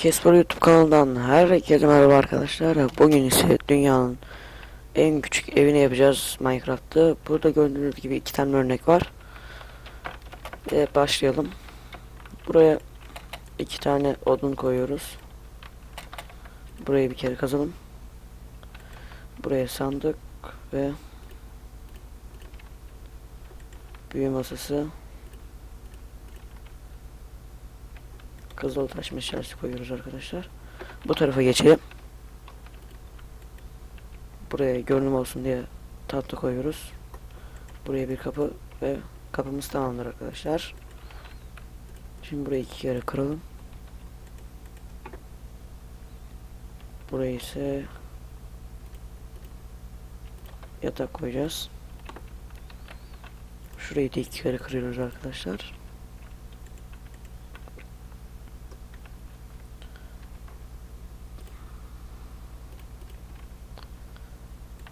Kesper YouTube kanalından herkese merhaba arkadaşlar. Bugün ise dünyanın en küçük evini yapacağız Minecraft'ta. Burada gördüğünüz gibi iki tane örnek var. Ve başlayalım. Buraya iki tane odun koyuyoruz. Burayı bir kere kazalım. Buraya sandık ve büyü masası. Kızıltaş meşalesi koyuyoruz arkadaşlar. Bu tarafa geçelim. Buraya görünüm olsun diye tatlı koyuyoruz. Buraya bir kapı ve kapımız tamamdır arkadaşlar. Şimdi burayı iki kere kıralım. Burayı ise yatak koyacağız. Şurayı da iki kere kırıyoruz arkadaşlar.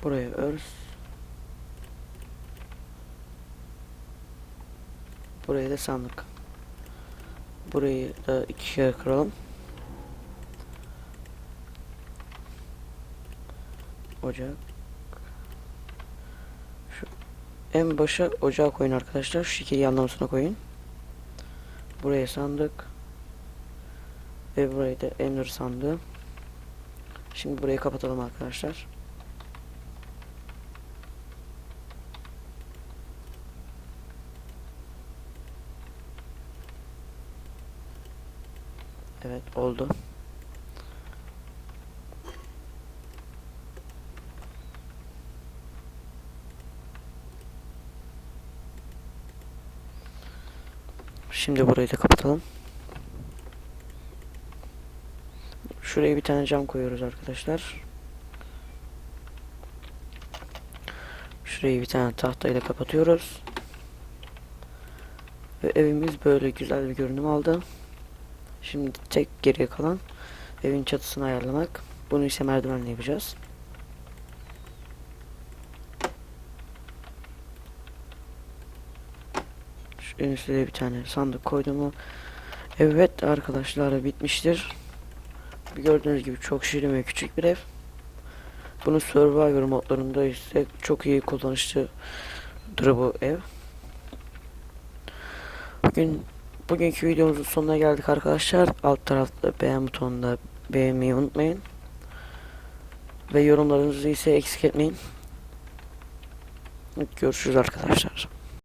Buraya örs. Buraya da sandık. Burayı da iki kere kıralım. Ocak. Şu en başa ocağı koyun arkadaşlar. Şu şekil yanlamasına koyun. Buraya sandık. Ve burayı da emir sandığı. Şimdi burayı kapatalım arkadaşlar. Evet oldu. Şimdi burayı da kapatalım. Şuraya bir tane cam koyuyoruz arkadaşlar. Şurayı bir tane tahtayla kapatıyoruz. Ve evimiz böyle güzel bir görünüm aldı. Şimdi tek geriye kalan evin çatısını ayarlamak. Bunu ise merdivenle yapacağız. Şu en üstte de bir tane sandık koydum? Evet arkadaşlar bitmiştir. Gördüğünüz gibi çok şirin ve küçük bir ev. Bunu Survivor modlarında ise çok iyi kullanışlıdır bu ev. Bugün Bugünkü videomuzun sonuna geldik arkadaşlar. Alt tarafta beğen butonunda beğenmeyi unutmayın. Ve yorumlarınızı ise eksik etmeyin. Görüşürüz arkadaşlar.